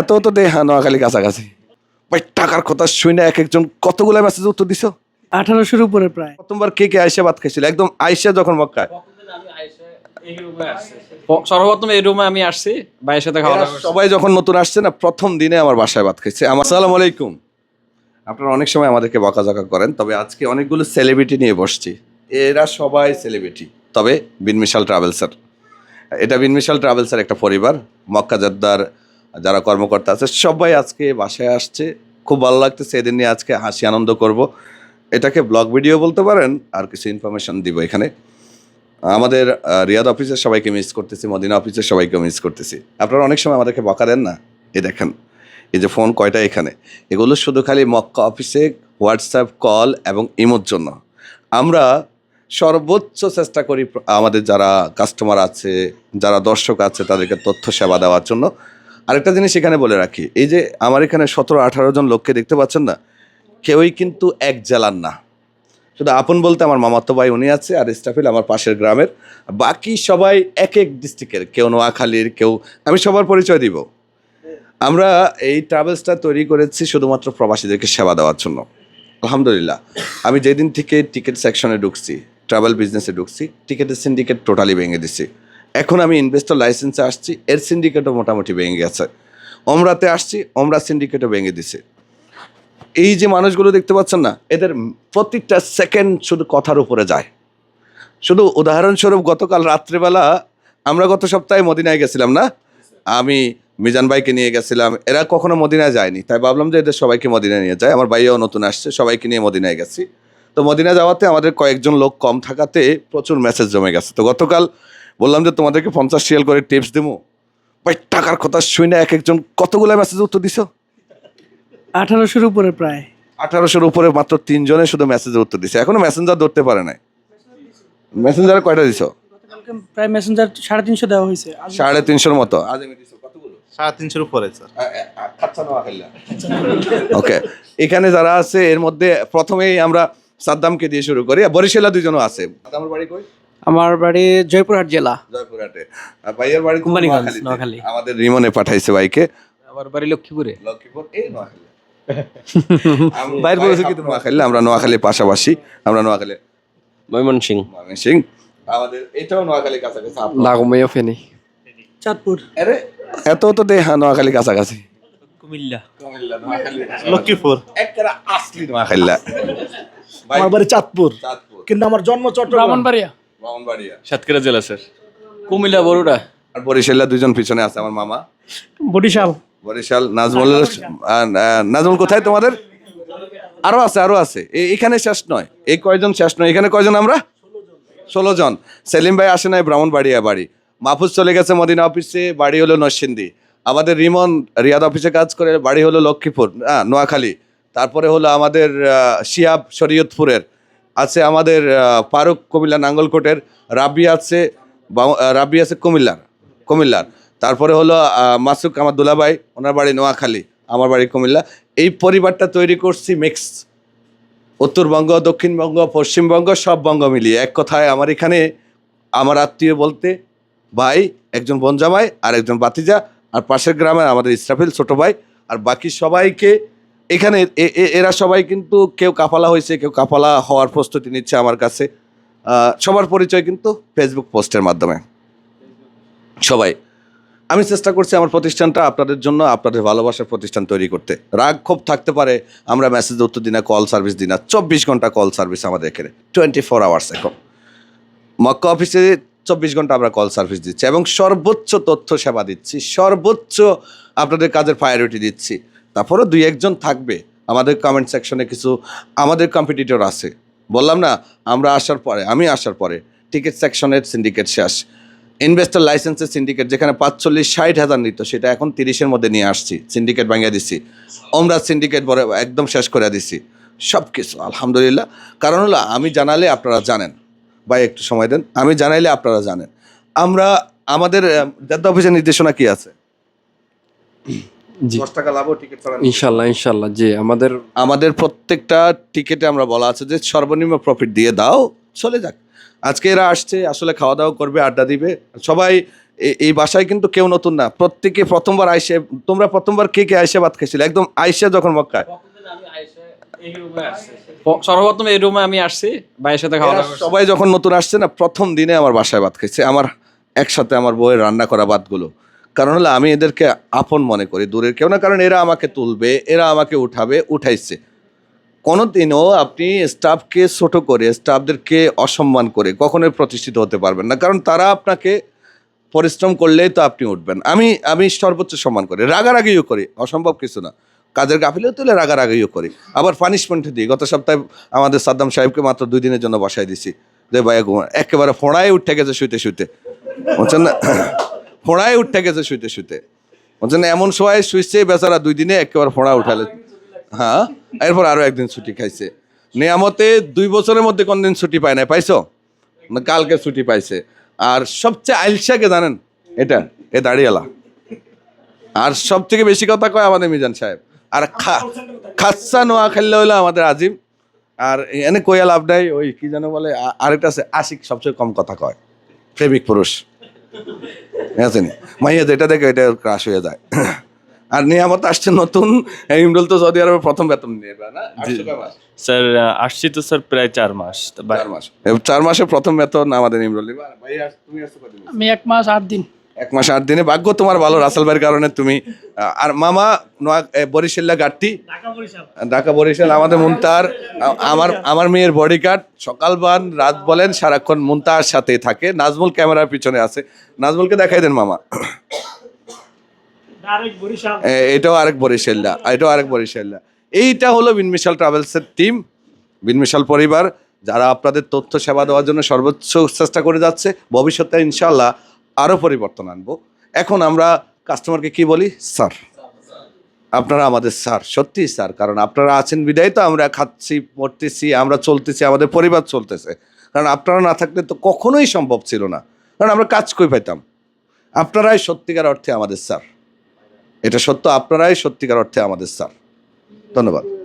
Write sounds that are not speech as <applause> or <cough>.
এত তো দেহা হ্যাঁ, নোয়াখালী কাছাকাছি। ভাই টাকার কথা শুনে এক একজন কতগুলো মেসেজ উত্তর দিছো? আঠারোশোর উপরে প্রায়। প্রথমবার কে কে আইসা ভাত খাইছিল? একদম আইসা যখন মক্কায় সর্বপ্রথম এই রুমে আমি আসছি ভাইয়ের সাথে খাওয়া দাওয়া সবাই যখন নতুন আসছে না প্রথম দিনে আমার বাসায় ভাত খাইছে। আমার আসসালামু আলাইকুম। আপনারা অনেক সময় আমাদেরকে বকাঝকা করেন তবে আজকে অনেকগুলো সেলিব্রিটি নিয়ে বসছি। এরা সবাই সেলিব্রিটি তবে বিনমিশাল ট্রাভেলসের। এটা বিনমিশাল ট্রাভেলসের একটা পরিবার মক্কা জদ্দার যারা কর্মকর্তা আছে, সবাই আজকে বাসায় আসছে। খুব ভালো লাগতেছে, এদের নিয়ে আজকে হাসি আনন্দ করব। এটাকে ব্লগ ভিডিও বলতে পারেন, আর কিছু ইনফরমেশন দিব এখানে। আমাদের রিয়াদ অফিসের সবাইকে মিস করতেছি, মদিনা অফিসের সবাইকে মিস করতেছি। আপনারা অনেক সময় আমাদেরকে বকা দেন না? এই দেখেন, এই যে ফোন কয়টা এখানে? এগুলো শুধু খালি মক্কা অফিসে হোয়াটসঅ্যাপ কল এবং ইমোর জন্য। আমরা সর্বোচ্চ চেষ্টা করি আমাদের যারা কাস্টমার আছে, যারা দর্শক আছে, তাদেরকে তথ্য সেবা দেওয়ার জন্য। আরেকটা জিনিস এখানে বলে রাখি, এই যে আমার এখানে সতেরো আঠারো জন লোককে দেখতে পাচ্ছেন না, কেউই কিন্তু এক জেলার না। শুধু আপন বলতে আমার মামাতো ভাই উনি আছে আর ইস্টাফিল আমার পাশের গ্রামের। বাকি সবাই এক এক ডিস্ট্রিক্টের কেউ নোয়াখালীর, কেউ, আমি সবার পরিচয় দিব। আমরা এই ট্রাভেলসটা তৈরি করেছি শুধুমাত্র প্রবাসীদেরকে সেবা দেওয়ার জন্য। আলহামদুলিল্লাহ, আমি যেদিন থেকে টিকিট সেকশনে ঢুকছি ট্রাভেল বিজনেসে ঢুকছি টিকিটের সিন্ডিকেট টোটালি ভেঙে দিছি। এখন আমি ইনভেস্টর লাইসেন্সে আসছি, এর সিন্ডিকেটও মোটামুটি ভেঙে গেছে। অমরাতে আসছি, অমরা সিন্ডিকেটও ভেঙে দিছে। এই যে মানুষগুলো দেখতে পাচ্ছেন না, এদের প্রত্যেকটা সেকেন্ড শুধু কথার উপরে যায়। শুধু উদাহরণস্বরূপ গতকাল রাত্রেবেলা আমরা গত সপ্তাহে মদিনায় গেছিলাম না? আমি মিজান ভাইকে নিয়ে গেছিলাম। এরা কখনো মদিনায় যায়নি। তাই ভাবলাম যে এদের সবাইকে মদিনায় নিয়ে যায়। আমার ভাইয়াও নতুন আসছে, সবাইকে নিয়ে মদিনায় গেছি। তো মদিনা যাওয়াতে আমাদের কয়েকজন লোক কম থাকাতে প্রচুর মেসেজ জমে গেছে। তো গতকাল বললাম যে তোমাদেরকে পঞ্চাশ শিয়াল করে টিপস দেবো ভাই টাকার কথা শুনে এক একজন কতগুলো মেসেজ উত্তর দিছো? আঠারোশোর উপরে প্রায়। আঠারোশোর উপরে মাত্র তিনজনে শুধু মেসেজে উত্তর দিছে। এখনও মেসেঞ্জার ধরতে পারে নাই। মেসেঞ্জারে কয়টা দিছো? প্রায় মেসেঞ্জার সাড়ে তিনশো দেওয়া হয়েছে। সাড়ে তিনশোর মতো। আজ কতগুলো? সাড়ে তিনশোর উপরে স্যার ওকে এখানে যারা আছে এর মধ্যে প্রথমেই আমরা সাদ্দামকে দিয়ে শুরু করি। বরিশালা দুজনও আছে। সাদ্দামের বাড়ি কই? আমার বাড়ি জয়পুরহাট জেলা। জয়পুরহাটে। আর ভাইয়ের বাড়ি কোম্পানিগঞ্জ, নোয়াখালী। আমাদের রিমনে পাঠাইছে ভাইকে। আমার বাড়ি লক্ষ্মীপুরে। লক্ষ্মীপুর এই নোয়াখালী। বাইরে বলেছে বলেছে কিন্তু নোয়াখালী আমরা নোয়াখালীর পাশাপাশি আমরা নোয়াখালী ময়মনসিং। ময়মনসিং। আমাদের এটাও নোয়াখালী কাছাকাছি ফেনি। চাঁদপুর। আরে এত তো দেহা নোয়াখালী কাছাকাছি। কুমিল্লা। লক্ষ্মীপুর। আসলি আমার বাড়ি চাঁদপুর। চাঁদপুর। কিন্তু আমার জন্ম চট্টগ্রাম। ব্রাহ্মণবাড়িয়া? ব্রাহ্মণবাড়িয়া সাতক্ষীরা জেলা স্যার। কুমিল্লা বড়ুরা আর বরিশাল্লা দুজন পিছনে আছে আমার মামা। বরিশাল। বরিশাল নাজমুল নাজমুল কোথায় তোমাদের? আরও আছে আরও আছে। এখানে শেষ নয়। এই কয়জন শেষ নয়? এখানে কয়জন আমরা? ষোলো জন। সেলিম ভাই আসে নাই ব্রাহ্মণবাড়িয়া বাড়ি। মাহফুজ চলে গেছে মদিনা অফিসে বাড়ি হলো নরসিংদী। আমাদের রিমন রিয়াদ অফিসে কাজ করে বাড়ি হলো লক্ষ্মীপুর হ্যাঁ নোয়াখালী। তারপরে হলো আমাদের শিয়াব শরীয়তপুরের। আছে আমাদের ফারুক কুমিল্লা নাঙ্গলকোটের রাবি আছে রাবি আছে কুমিল্লার কুমিল্লার। তারপরে হলো মাসুক আমার দুলাভাই, ওনার বাড়ি নোয়াখালী, আমার বাড়ি কুমিল্লা। এই পরিবারটা তৈরি করছি মিক্স উত্তরবঙ্গ, দক্ষিণবঙ্গ, পশ্চিমবঙ্গ, সব বঙ্গ মিলিয়ে। এক কথায় আমার এখানে আমার আত্মীয় বলতে ভাই, একজন বনজামাই আর একজন বাতিজা আর পাশের গ্রামে আমাদের ইসরাফিল ছোটো ভাই, আর বাকি সবাইকে এখানে এরা সবাই কিন্তু কেউ কাফালা হয়েছে, কেউ কাফালা হওয়ার প্রস্তুতি নিচ্ছে আমার কাছে। সবার পরিচয় কিন্তু ফেসবুক পোস্টের মাধ্যমে। সবাই, আমি চেষ্টা করছি আমার প্রতিষ্ঠানটা আপনাদের জন্য, আপনাদের ভালোবাসার প্রতিষ্ঠান তৈরি করতে। রাগ ক্ষোভ থাকতে পারে, আমরা মেসেজ উত্তর দিই না কল সার্ভিস দিই না। চব্বিশ ঘণ্টা কল সার্ভিস আমাদের এখানে টোয়েন্টি ফোর আওয়ার্স এখন মক্কা অফিসে চব্বিশ ঘণ্টা আমরা কল সার্ভিস দিচ্ছি এবং সর্বোচ্চ তথ্য সেবা দিচ্ছি, সর্বোচ্চ আপনাদের কাজের প্রায়োরিটি দিচ্ছি। তারপরেও দুই একজন থাকবে। আমাদের কমেন্ট সেকশনে কিছু আমাদের কম্পিটিটর আছে। বললাম না, আমরা আসার পরে, আমি আসার পরে টিকিট সেকশনের সিন্ডিকেট শেষ। ইনভেস্টার লাইসেন্সের সিন্ডিকেট যেখানে পাঁচচল্লিশ, ষাট হাজার নিত, সেটা এখন তিরিশের মধ্যে নিয়ে আসছি সিন্ডিকেট ভাঙিয়ে দিছি। ওমরা সিন্ডিকেট বলে একদম শেষ করে দিছি। সব কিছু আলহামদুলিল্লাহ। কারণ হলো, আমি জানালে আপনারা জানেন। ভাই, একটু সময় দেন। আমি জানাইলে আপনারা জানেন। আমরা, আমাদের জাদ্দা অফিসের নির্দেশনা কি আছে? দশ টাকা লাভ টিকিট ইনশাল্লাহ ইনশাল্লাহ জি আমাদের আমাদের প্রত্যেকটা টিকিটে আমরা বলা আছে যে সর্বনিম্ন প্রফিট দিয়ে দাও চলে যাক। আজকে এরা আসছে আসলে খাওয়া দাওয়া করবে আড্ডা দিবে। সবাই এ- এই বাসায় কিন্তু কেউ নতুন না। প্রত্যেকে প্রথমবার আইসে তোমরা প্রথমবার কে কে আইসে ভাত খাইছিলে? একদম আইসে যখন মক্কায়। সর্বপ্রথম এই রুমে আমি আসছি ভাইয়ের সাথে খাওয়া দাওয়া সবাই যখন নতুন আসছে না প্রথম দিনে আমার বাসায় ভাত খাইছে। আমার একসাথে আমার বউয়ের রান্না করা ভাতগুলো। কারণ হলো আমি এদেরকে আপন মনে করি, দূরের কেউ না, কারণ এরা আমাকে তুলবে, এরা আমাকে উঠাবে, উঠাইছে। কোনোদিনও আপনি স্টাফকে ছোট করে, স্টাফদেরকে অসম্মান করে কখনোই প্রতিষ্ঠিত হতে পারবেন না, কারণ তারা আপনাকে পরিশ্রম করলেই তো আপনি উঠবেন। আমি আমি সর্বোচ্চ সম্মান করি, রাগারাগিও করি, অসম্ভব কিছু না। কাজের গাফিলেও তুলে রাগারাগিও করি। আবার পানিশমেন্ট দিই, গত সপ্তাহে আমাদের সাদ্দাম সাহেবকে মাত্র দুই দিনের জন্য বসাই দিছি। যে ভাইয়া ঘুমা একেবারে ফোড়ায় উঠে গেছে শুইতে শুইতে। বুঝছেন না? ফোড়ায় উঠে গেছে শুইতে শুইতে। বুঝছেন না? এমন সময় শুইছে, বেচারা দুই দিনে একেবারে ফোড়া উঠালে। হ্যাঁ এরপর আরও একদিন ছুটি খাইছে। নিয়ামতে দুই বছরের মধ্যে কোনদিন ছুটি পায় না পাইছো? কালকে ছুটি পাইছে। আর সবচেয়ে আইলসাকে জানেন? এটা, এ দাঁড়িয়েলা। আর সব থেকে বেশি কথা কয় আমাদের মিজান সাহেব? আর খাচ্ছা নোয়া খেললে হইল আমাদের আজিম। আর এনে কইয়া লাভ নাই, ওই কি যেন বলে আরেকটা আছে, আশিক সবচেয়ে কম কথা কয়। প্রেমিক পুরুষ। আছেনি মাইয়া যেটা দেখে এটা ক্রাশ হয়ে যায়। <coughs> আর নিয়ামত আসছে নতুন ইমরুল তো সৌদি আরবে প্রথম বেতন নিয়ে না? স্যার আসছি তো স্যার প্রায় চার মাস। তো চার মাস। চার মাসে প্রথম বেতন আমাদের ইমরুল আমি এক মাস আট দিন। এক মাস আট দিনে। ভাগ্য তোমার ভালো রাসেল ভাইয়ের কারণে তুমি আর মামা বরিশাল্লা গাট্টি ঢাকা বরিশাল। আমাদের মুনতার আমার আমার মেয়ের বডি গার্ড সকাল বান রাত বলেন সারাক্ষণ মুনতার সাথেই থাকে। নাজমুল ক্যামেরার পিছনে আছে। নাজমুলকে দেখাই দেন মামা। এটাও আরেক বরিশাল্লা এটাও আরেক বরিশাল্লা। এইটা হলো বিনমিশাল ট্রাভেলসের টিম বিনমিশাল পরিবার যারা আপনাদের তথ্য সেবা দেওয়ার জন্য সর্বোচ্চ চেষ্টা করে যাচ্ছে। ভবিষ্যতে ইনশাল্লাহ আরও পরিবর্তন আনব। এখন আমরা কাস্টমারকে কি বলি? স্যার। আপনারা আমাদের স্যার সত্যি স্যার, কারণ আপনারা আছেন বিদায় তো আমরা খাচ্ছি পড়তেছি আমরা চলতেছি, আমাদের পরিবার চলতেছে। কারণ আপনারা না থাকলে তো কখনোই সম্ভব ছিল না। কারণ আমরা কাজ কই পাইতাম? আপনারাই সত্যিকার অর্থে আমাদের স্যার। এটা সত্য, আপনারাই সত্যিকার অর্থে আমাদের স্যার। ধন্যবাদ।